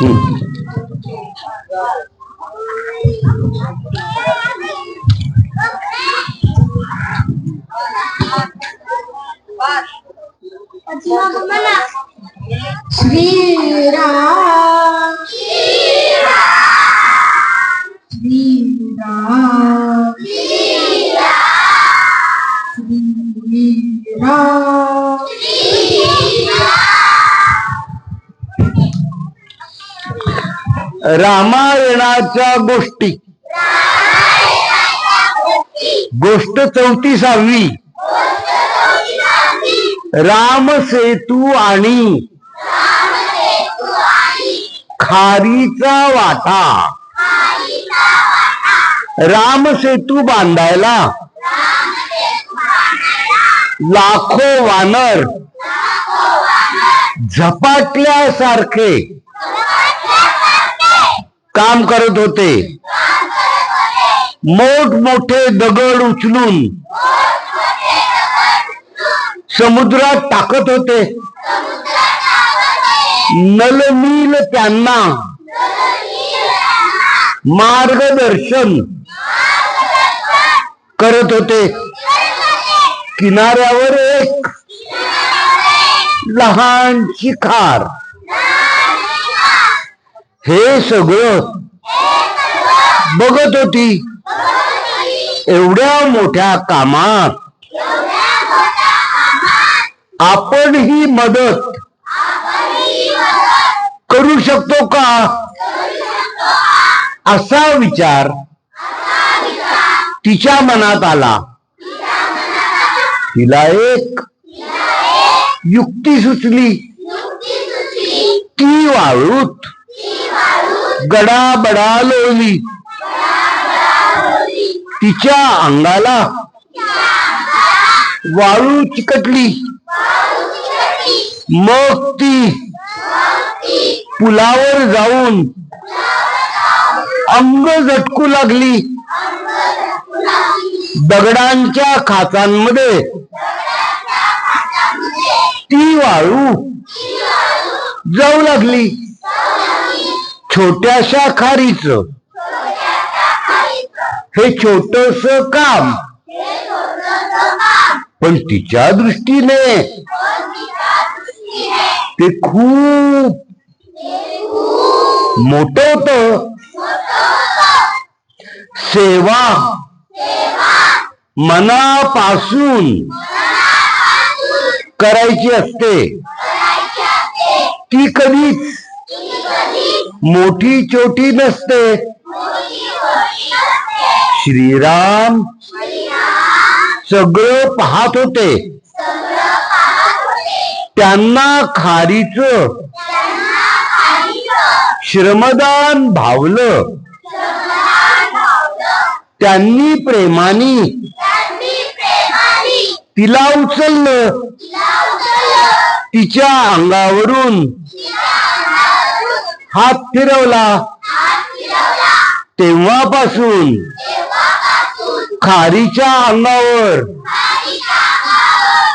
हम्म. श्रीराम रामायणाच्या गोष्टी. गोष्ट चौतीसावी. राम सेतू आणि खारीचा वाटा. राम सेतू बांधायला. लाखो वानर. झपाटल्यासारखे काम करत होते. मोठमोठे दगड उचलून समुद्रात टाकत होते. नलनील त्यांना मार्गदर्शन करत होते. किनाऱ्यावर एक लहान खार हे सगळं बघत होती. एवढ्या मोठ्या कामात आपण ही मदत करू शकतो का? असा विचार तिच्या मनात आला. तिला एक युक्ती सुचली. ती वाळूत गडाबडा लोळली तिच्या अंगाला वाळू चिकटली. मग ती पुलावर जाऊन अंग झटकू लागली. दगडांच्या खाचांमध्ये ती वाळू जाऊ लागली. छोट्याशा खारीच. हे छोटस काम. पण तिच्या दृष्टीने ते खूप मोठ होत. सेवा मनापासून करायची असते. ती कधीच मोठी छोटी नसते. श्रीराम सगळं पाहत होते. त्यांना खारीच. श्रमदान भावलं. त्यांनी प्रेमाने. तिला उचललं. तिच्या अंगावरून. हात फिरवला. तेव्हापासून खारीच्या अंगावर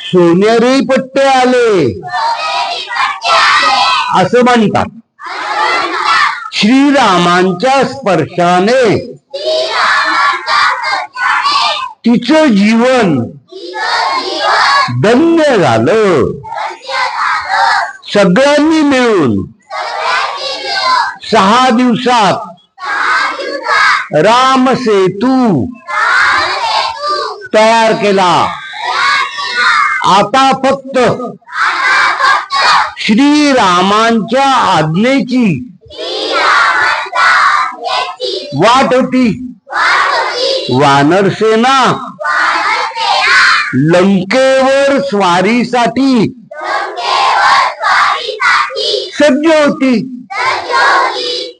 सोनेरी पट्टे आले. असं म्हणतात. श्रीरामांच्या स्पर्शाने तिचं जीवन धन्य झालं. सगळ्यांनी मिळून सहा दिवसात राम सेतू। तयार केला। आता फक्त श्रीरामांच्या आज्ञेची। वाट होती वानरसेना। लंकेवर स्वारीसाठी। सज्ज होती।